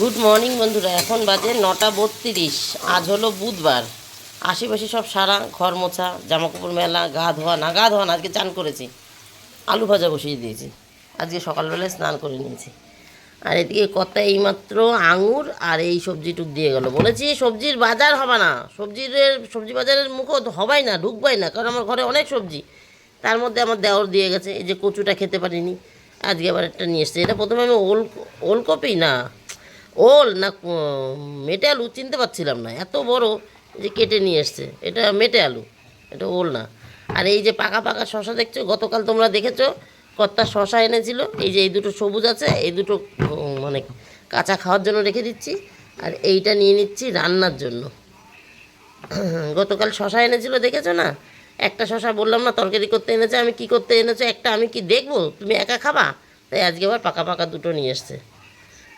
Good morning বন্ধুরা। এখন বাজে নটা বত্রিশ। আজ হলো বুধবার। আশেপাশে সব সারা, ঘর মোছা, জামাকাপড় মেলা, গা ধোয়া, না গা ধোয়া না, আজকে চান করেছি। আলু ভাজা বসিয়ে দিয়েছি। আজকে সকালবেলায় স্নান করে নিয়েছি। আর এদিকে কর্তা এইমাত্র আঙুর আর এই সবজি টুক দিয়ে গেল। বলেছি, সবজির বাজার হবে না। সবজির সবজি বাজারের মুখও হবাই না, ঢুকবাই না। কারণ আমার ঘরে অনেক সবজি। তার মধ্যে আমার দেওর দিয়ে গেছে। এই যে কচুটা খেতে পারিনি। আজকে আবার একটা নিয়ে এসছে। এটা প্রথমে আমি ওল, ওলকপি না? ওল না, মেটে আলু চিনতে পারছিলাম না, এত বড় যে কেটে নিয়ে এসছে, এটা মেটে আলু, এটা ওল না। আর এই যে পাকা পাকা শশা দেখছ, গতকাল তোমরা দেখেছ, কর্তা শশা এনেছিল, এই যে এই দুটো সবুজ আছে, এই দুটো মানে কাঁচা খাওয়ার জন্য রেখে দিচ্ছি, আর এইটা নিয়ে নিচ্ছি রান্নার জন্য। গতকাল শশা এনেছিল, দেখেছ না? একটা শশা বললাম না, তরকারি করতে এনেছে, আমি কি করতে এনেছো, একটা আমি কি দেখব? তুমি একা খাবা? তাই আজকে আবার পাকা পাকা দুটো নিয়ে এসছে।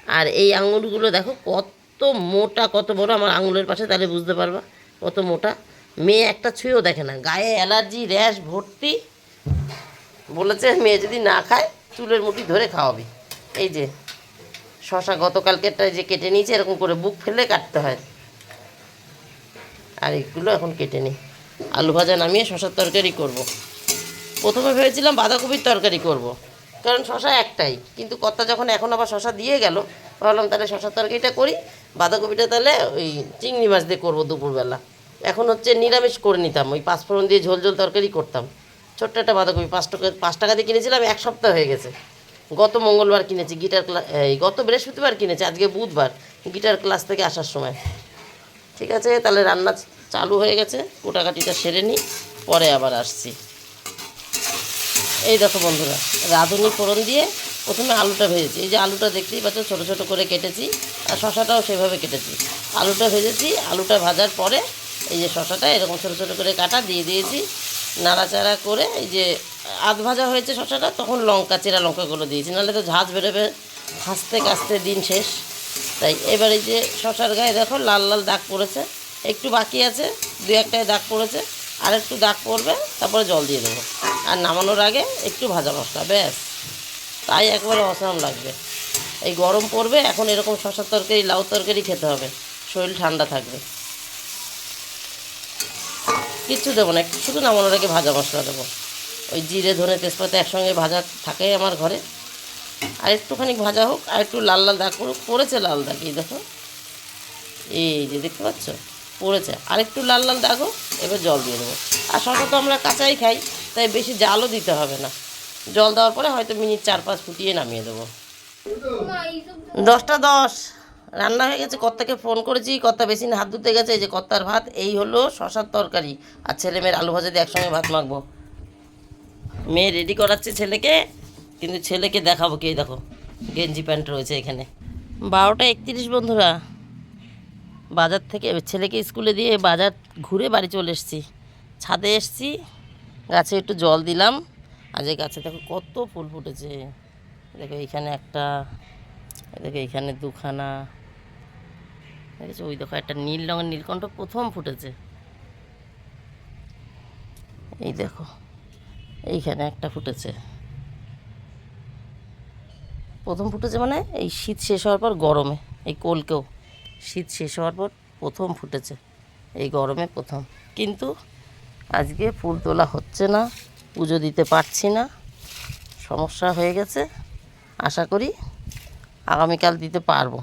আর এই আঙুলগুলো দেখো, কত মোটা, কত বড়, আমার আঙুলের পাশে, তাহলে বুঝতে পারবা, কত মোটা। মেয়ে একটা ছুঁয়েও দেখে না, গায়ে অ্যালার্জি, র্যাশ, ভর্তি। বলেছে, মেয়ে যদি না খায়, চুলের মুঠি ধরে খাওয়াবি। এই যে, শশা গতকালকেরটা যে কেটে নিয়েছে, এরকম করে বুক ফেলে কাটতে হয়। আর এগুলো এখন কেটে নিই আলু ভাজা নামিয়ে শশার তরকারি করব। প্রথমে ভেবেছিলাম বাঁধাকপির তরকারি করব। কারণ শশা একটাই। কিন্তু কর্তা যখন এখন আবার শশা দিয়ে গেল, ভাবলাম তাহলে শশার তরকারিটা করি, বাঁধাকপিটা তাহলে ওই চিংড়ি মাছ দিয়ে করব দুপুরবেলা। এখন হচ্ছে নিরামিষ করে নিতাম, ওই পাঁচফোড়ন দিয়ে ঝোল ঝোল তরকারি করতাম। ছোট্ট একটা বাঁধাকপি, পাঁচ টাকা পাঁচ টাকা দিয়ে কিনেছিলাম, এক সপ্তাহ হয়ে গেছে। গত মঙ্গলবার কিনেছি, গিটার ক্লাস এই গত বৃহস্পতিবার কিনেছি, আজকে বুধবার, গিটার ক্লাস থেকে আসার সময়। ঠিক আছে, তাহলে রান্না চালু হয়ে গেছে, কোটাকাটিটা সেরে নিই, পরে আবার আসছি। এই দেখো বন্ধুরা, রাঁধুনি ফোড়ন দিয়ে প্রথমে আলুটা ভেজেছি। এই যে আলুটা দেখতেই পাচ্ছ, ছোটো ছোটো করে কেটেছি আর শশাটাও সেভাবে কেটেছি। আলুটা ভেজেছি, আলুটা ভাজার পরে এই যে শশাটা এরকম ছোটো ছোটো করে কাটা, দিয়ে দিয়েছি নাড়াচাড়া করে এই যে আধ ভাজা হয়েছে শশাটা, তখন লঙ্কা, চেরা লঙ্কাগুলো দিয়েছি। নাহলে তো ঝাঁজ বেরোবে, ভাজতে কাচতে দিন শেষ। তাই এবার এই যে শশার গায়ে দেখো লাল লাল দাগ পড়েছে, একটু বাকি আছে দু একটায় দাগ পড়েছে। আর একটু দাগ পড়বে, তারপরে জল দিয়ে দেবো। আর নামানোর আগে একটু ভাজা মশলা, ব্যাস। তাই একবারে অসাম লাগবে। এই গরম পড়বে, এখন এরকম শশার তরকারি, লাউ তরকারি খেতে হবে। শরীর ঠান্ডা থাকবে। কিচ্ছু দেবো না, একটু শুধু নামানোর আগে ভাজা মশলা দেবো। ওই জিরে, ধনে, তেজপাতা একসঙ্গে ভাজা থাকে আমার ঘরে। আর একটুখানি ভাজা হোক, আর একটু লাল লাল দাগ করুক পড়েছে লাল দাগ এই দেখো। এই যে দেখতে পাচ্ছ? পড়েছে। আর একটু লাল লাল দাগ এবার জল দিয়ে দেবো। আর শশা তো আমরা কাঁচাই খাই, তাই বেশি জালও দিতে হবে না। জল দেওয়ার পরে হয়তো মিনিট চার পাঁচ ফুটিয়ে নামিয়ে দেবো। দশটা দশ। রান্না হয়ে গেছে, কর্তাকে ফোন করেছি, কর্তা বেশি হাত ধুতে গেছে, এই যে কর্তার ভাত, এই হলো শশার তরকারি। আর ছেলে মেয়ের আলু ভাজা দিয়ে একসঙ্গে ভাত মাখবো। মেয়ে রেডি করাচ্ছে ছেলেকে, কিন্তু ছেলেকে দেখাবো কে দেখো। গেঞ্জি প্যান্ট রয়েছে এখানে। বারোটা একত্রিশ বন্ধুরা। বাজার থেকে ছেলেকে স্কুলে দিয়ে বাজার ঘুরে বাড়ি চলে এসেছি। ছাদে এসেছি, গাছে একটু জল দিলাম। আজ এই গাছে দেখো কত ফুল ফুটেছে। দেখো এইখানে একটা, দেখো এইখানে দুখানা। দেখেছ? ওই দেখো একটা নীল রঙের নীলকণ্ঠ প্রথম ফুটেছে। এই দেখো, এইখানে একটা ফুটেছে। প্রথম ফুটেছে মানে এই শীত শেষ হওয়ার পর গরমে, এই কোলকেও। শীত শেষ হওয়ার পর প্রথম ফুটেছে, এই গরমে প্রথম। কিন্তু আজকে ফুল তোলা হচ্ছে না, পুজো দিতে পারছি না, সমস্যা হয়ে গেছে। আশা করি আগামীকাল দিতে পারব,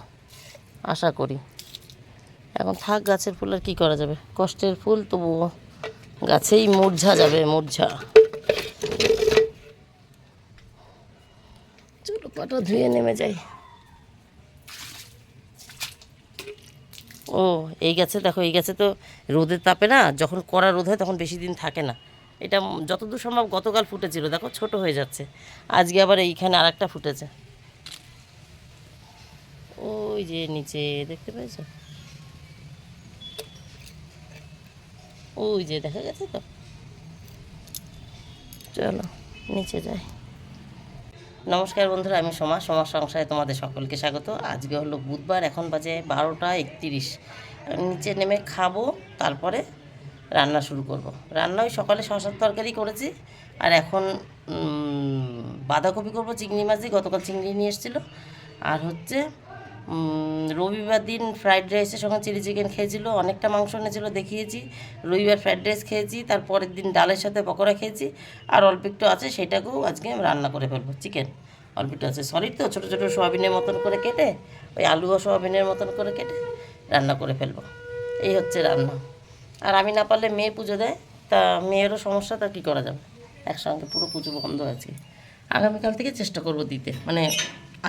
আশা করি। এখন থাক, গাছের ফুল আর কী করা যাবে? কষ্টের ফুল তবুও গাছেই মূর্ঝা যাবে, মূর্ঝা। চলো পাটা ধুয়ে নেমে যাই। ও, এই গাছে দেখো, এই গাছে তো রোদের তাপে না, যখন কড়া রোদ হয় তখন বেশি দিন থাকে না। এটা যতদূর সম্ভব গতকাল ফুটেছিল, দেখো ছোট হয়ে যাচ্ছে। আজকে আবার এইখানে আর একটা ফুটেছে। ওই যে নিচে, দেখতে পেয়েছ? ওই যে দেখা গেছে তো? চলো, নিচে যাই। নমস্কার বন্ধুরা, আমি সোমা সোমার সংসারে তোমাদের সকলকে স্বাগত। আজকে হলো বুধবার, এখন বাজে বারোটা একত্রিশ। নিচে নেমে খাব, তারপরে রান্না শুরু করব। রান্না ওই সকালে শশার তরকারি করেছি, আর এখন বাঁধাকপি করব, চিংড়ি মাছ দিয়ে, গতকাল চিংড়ি নিয়ে এসেছিল। আর হচ্ছে রবিবার দিন ফ্রাইড রাইসের সঙ্গে চিলি চিকেন খেয়েছিল, অনেকটা মাংস এনেছিল, দেখিয়েছি। রবিবার ফ্রাইড রাইস খেয়েছি তারপরের দিন ডালের সাথে পকোড়া খেয়েছি। আর অল্প একটু আছে, সেটাকেও আজকে আমি রান্না করে ফেলব চিকেন অল্প একটু আছে সলিড তো, ছোটো ছোটো সোয়াবিনের মতন করে কেটে, ওই আলু ও সোয়াবিনের মতন করে কেটে রান্না করে ফেলব। এই হচ্ছে রান্না। আর আমি না পারলে মেয়ে পুজো দেয়, তা মেয়েরও সমস্যা, তা কী করা যাবে? একসঙ্গে পুরো পুজো বন্ধ আছে। আগামীকাল থেকে চেষ্টা করব দিতে মানে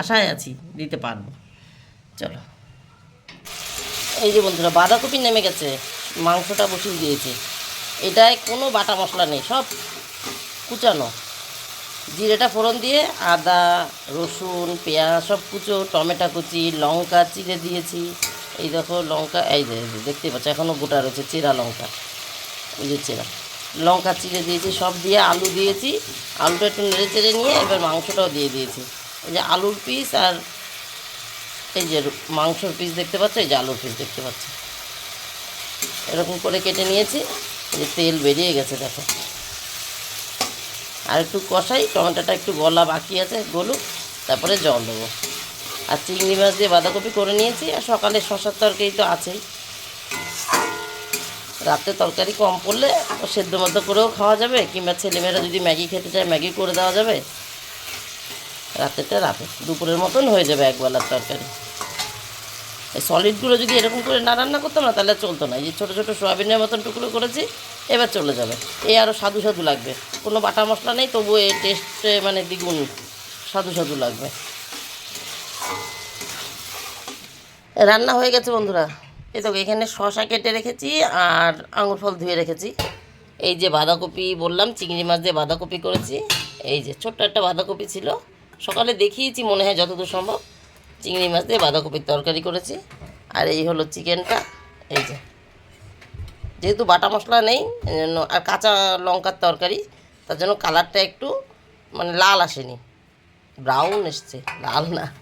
আশায় আছি দিতে পারব। চলো। এই যে বন্ধুরা, বাঁধাকপি নেমে গেছে। মাংসটা বসিয়ে দিয়েছে। এটায় কোনো বাটা মশলা নেই, সব কুচানো। জিরেটা ফোড়ন দিয়ে আদা, রসুন, পেঁয়াজ, সব কুচো, টমেটো কুচি, লঙ্কা চিড়ে দিয়েছি। এই দেখো লঙ্কা, এই দেখতে পাচ্ছ এখনও গোটা রয়েছে চেরা লঙ্কা। এই যে চেরা। লঙ্কা চিড়ে দিয়েছি, সব দিয়ে আলু দিয়েছি। আলুটা একটু নেড়ে চেড়ে নিয়ে এবার মাংসটাও দিয়ে দিয়েছি। এই যে আলুর পিস আর এই যে মাংসর পিস দেখতে পাচ্ছ, এই যে আলুর পিস দেখতে পাচ্ছ। এরকম করে কেটে নিয়েছি যে তেল বেরিয়ে গেছে, দেখো। আর একটু কষাই, টমেটোটা একটু গলা বাকি আছে, গলুক, তারপরে জল দেবো। আর চিংড়ি মাছ দিয়ে বাঁধাকপি করে নিয়েছি, আর সকালে শশার তরকারি তো আছেই। রাতে তরকারি কম পড়লে সেদ্ধ মধ্য করেও খাওয়া যাবে, কিংবা ছেলেমেয়েরা যদি ম্যাগি খেতে চায়, ম্যাগি করে দেওয়া যাবে। রাতেরটা রাতে। দুপুরের মতন হয়ে যাবে একবেলার তরকারি। এই সলিডগুলো যদি এরকম করে না রান্না করতাম না, তাহলে চলতো না। এই যে ছোটো ছোটো সোয়াবিনের মতন টুকরো করেছি, এবার চলে যাবে। এই আরও সাধু সাধু লাগবে। কোনো বাটা মশলা নেই তবু এই টেস্টে মানে দ্বিগুণ সাধু সাধু লাগবে। রান্না হয়ে গেছে বন্ধুরা। এই তো এখানে শশা কেটে রেখেছি আর আঙুর ফল ধুয়ে রেখেছি। এই যে বাঁধাকপি বললাম, চিংড়ি মাছ দিয়ে বাঁধাকপি করেছি। এই যে ছোট্ট একটা বাঁধাকপি ছিল সকালে দেখিয়েছি মনে হয় যতদূর সম্ভব। চিংড়ি মাছ দিয়ে বাঁধাকপির তরকারি করেছি। আর এই হলো চিকেনটা। এই যে। যেহেতু বাটা মশলা নেই আর কাঁচা লঙ্কার তরকারি, তার জন্য কালারটা একটু মানে লাল আসেনি। ব্রাউন এসছে, লাল না।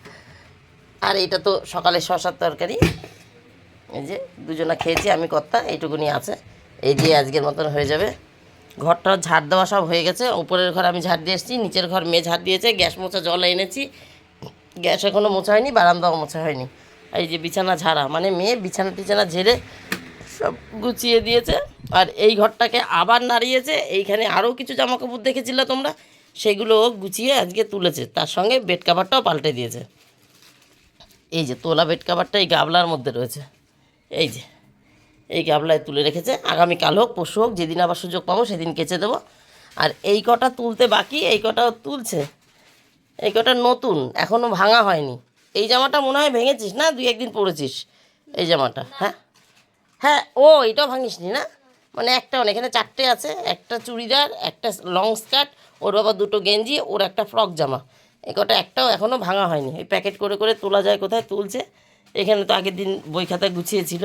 আর এটা তো সকালে শশার তরকারি। এই যে, দুজনা খেয়েছি, আমি, কর্তা, এইটুকুনি আছে। এই দিয়ে আজকের মতন হয়ে যাবে। ঘরটা ঝাড় দেওয়া সব হয়ে গেছে। উপরের ঘর আমি ঝাড় দিয়ে এসেছি, নিচের ঘর মেয়ে ঝাড় দিয়েছে, গ্যাস মোছা জল এনেছি। গ্যাস এখনও মোছা হয়নি, বারান্দাও মোছা হয়নি। এই যে বিছানা ঝাড়া মানে মেয়ে বিছানা টিছানা ঝেড়ে সব গুছিয়ে দিয়েছে। আর এই ঘরটাকে আবার নাড়িয়েছে, এইখানে আরও কিছু জামা কাপড় দেখেছিলে তোমরা? সেগুলো গুছিয়ে আজকে তুলেছে, তার সঙ্গে বেড কাভারটাও পাল্টে দিয়েছে। এই যে তোলা বেড কাভারটা এই গাবলার মধ্যে রয়েছে। এই যে। এই গাবলায় তুলে রেখেছে। আগামীকাল হোক পরশু হোক যেদিন আবার সুযোগ পাবো সেদিন কেচে দেবো। আর এই কটা তুলতে বাকি এই কটাও তুলছে। এই কটা নতুন এখনও ভাঙা হয়নি। এই জামাটা মনে হয় ভেঙেছিস না? দুই একদিন পরেছিস এই জামাটা হ্যাঁ? হ্যাঁ ও এটাও ভাঙিসনি না? মানে একটা মানে এখানে চারটে আছে। একটা চুড়িদার একটা লং স্কার্ট ওর বাবা দুটো গেঞ্জি ওর একটা ফ্রক জামা। এই কটা একটাও এখনও ভাঙা হয়নি। এই প্যাকেট করে করে তোলা যায় কোথায়? তুলছে। এখানে তো আগের দিন বই খাতা গুছিয়েছিল।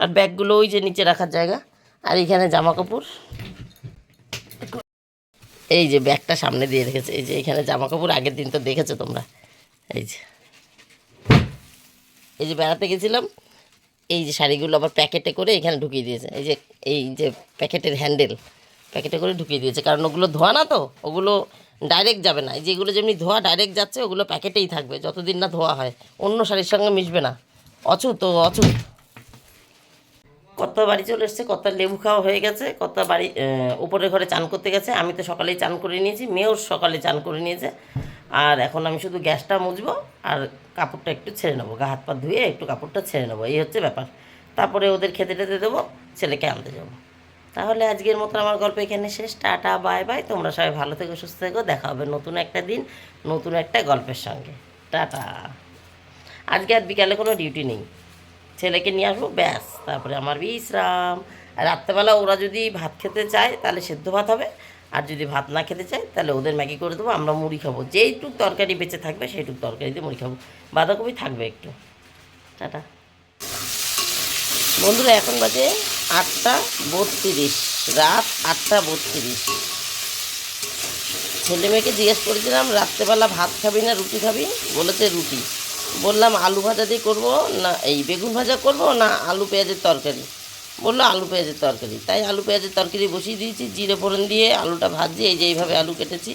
আর ব্যাগগুলো ওই যে নিচে রাখার জায়গা। আর এখানে জামা কাপড় এই যে ব্যাগটা সামনে দিয়ে রেখেছে। এই যে এখানে জামা কাপড় আগের দিন তো দেখেছ তোমরা। এই যে। এই যে বেড়াতে গেছিলাম, এই যে শাড়িগুলো আবার প্যাকেটে করে এখানে ঢুকিয়ে দিয়েছে। এই যে এই যে প্যাকেটের হ্যান্ডেল, প্যাকেটে করে ঢুকিয়ে দিয়েছে। কারণ ওগুলো ধোয়া না তো, ওগুলো ডাইরেক্ট যাবে না। এই যেগুলো যেমনি ধোয়া ডাইরেক্ট যাচ্ছে, ওগুলো প্যাকেটেই থাকবে। যতদিন না ধোয়া হয়, অন্য শাড়ির সঙ্গে মিশবে না। অচুত ও অচুত। কত বাড়ি চলে এসছে কত লেবু খাওয়া হয়ে গেছে কত বাড়ি উপরের ঘরে চান করতে গেছে, আমি তো সকালেই চান করে নিয়েছি, মেয়েও সকালে চান করে নিয়েছে, আর এখন আমি শুধু গ্যাসটা মুছবো আর কাপড়টা একটু ছেড়ে নেব, গা হাত পা ধুয়ে একটু কাপড়টা ছেড়ে নেব, এই হচ্ছে ব্যাপার। তারপরে ওদের খেতে টেতে দেবো, ছেলেকে আনতে যাব। তাহলে আজকের মতো আমার গল্প এখানে শেষ, টাটা, বাই বাই, তোমরা সবাই ভালো থেকো, সুস্থ থেকো, দেখা হবে নতুন একটা দিন, নতুন একটা গল্পের সঙ্গে। টাটা। আজকে আর বিকালে কোনো ডিউটি নেই। ছেলেকে নিয়ে আসব, ব্যাস। তারপরে আমার বিশ্রাম। রাত্রেবেলা ওরা যদি ভাত খেতে চায়, তাহলে সেদ্ধ ভাত হবে। আর যদি ভাত না খেতে চায়, তাহলে ওদের ম্যাগি করে দেবো, আমরা মুড়ি খাব। যেইটুক তরকারি বেঁচে থাকবে, সেইটুক তরকারি দিয়ে মুড়ি খাব। বাঁধাকপি থাকবে একটু। টাটা। বন্ধুরা, এখন বাজে আটটা বত্রিশ। রাত আটটা বত্রিশ। ছেলে মেয়েকে জিজ্ঞেস করেছিলাম, রাত্রেবেলা ভাত খাবি না রুটি খাবি? বলেছে রুটি। বললাম, আলু ভাজা দিয়ে করব না, এই বেগুন ভাজা করব না আলু পেঁয়াজের তরকারি? বলল, আলু পেঁয়াজের তরকারি। তাই আলু পেঁয়াজের তরকারি বসিয়ে দিয়েছি, জিরে ফোড়ন দিয়ে আলুটা ভাজি, এই যে এইভাবে আলু কেটেছি।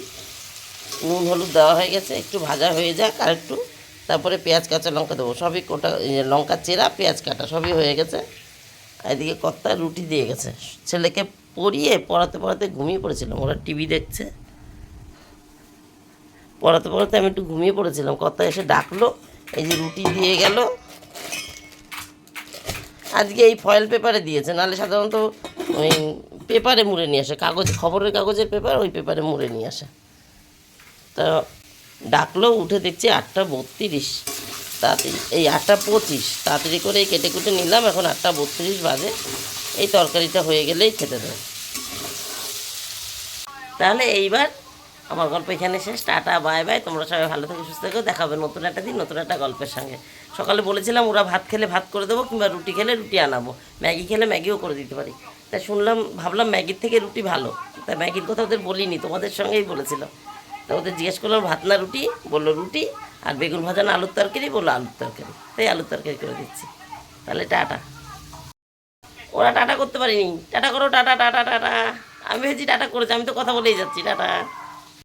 নুন হলুদ দেওয়া হয়ে গেছে, একটু ভাজা হয়ে যাক আর একটু। তারপরে পেঁয়াজ, কাঁচা লঙ্কা দেবো, সবই কোটা লঙ্কা চেরা, পেঁয়াজ কাটা, সবই হয়ে গেছে। এদিকে কর্তা রুটি দিয়ে গেছে। ছেলেকে পড়িয়ে পড়াতে পড়াতে ঘুমিয়ে পড়েছিলাম, ওরা টিভি দেখছে। পড়াতে পড়াতে আমি একটু ঘুমিয়ে পড়েছিলাম, কর্তা এসে ডাকলো এই যে রুটি দিয়ে গেল। আজকে এই ফয়েল পেপারে দিয়েছে, নাহলে সাধারণত ওই পেপারে মুড়ে নিয়ে আসে। কাগজ, খবরের কাগজের পেপার ওই পেপারে মুড়ে নিয়ে আসে। তা ডাকলো, উঠে দেখছি আটটা বত্রিশ। তাড়াতাড়ি, এই আটটা পঁচিশ। তাড়াতাড়ি করে এই কেটে কুটে নিলাম, এখন আটটা বত্রিশ বাজে। এই তরকারিটা হয়ে গেলেই খেতে দেবে। তাহলে এইবার আমার গল্প এখানে শেষ। Tata, bye bye. তোমরা সবাই ভালো থেকো, সুস্থ থেকো। দেখাবে নতুন একটা দিন, নতুন একটা গল্পের সঙ্গে। সকালে বলেছিলাম ওরা ভাত খেলে ভাত করে দেবো কিংবা রুটি খেলে রুটি আনাবো। ম্যাগি খেলে ম্যাগিও করে দিতে পারি। তা শুনলাম, ভাবলাম ম্যাগির থেকে রুটি ভালো। তা ম্যাগির কথা ওদের বলিনি, তোমাদের সঙ্গেই বলেছিলাম। তা ওদের জিজ্ঞেস করলাম, ভাত না রুটি? বলল, রুটি। আর বেগুন ভাজা না আলুর তরকারি? বলল, আলুর তরকারি। তাই আলুর তরকারি করে দিচ্ছি। তাহলে টাটা। ওরা টাটা করতে পারিনি। টাটা করো, টাটা টাটা টাটা। আমি ভেবেছি টাটা করেছি, আমি তো কথা বলেই যাচ্ছি। টাটা।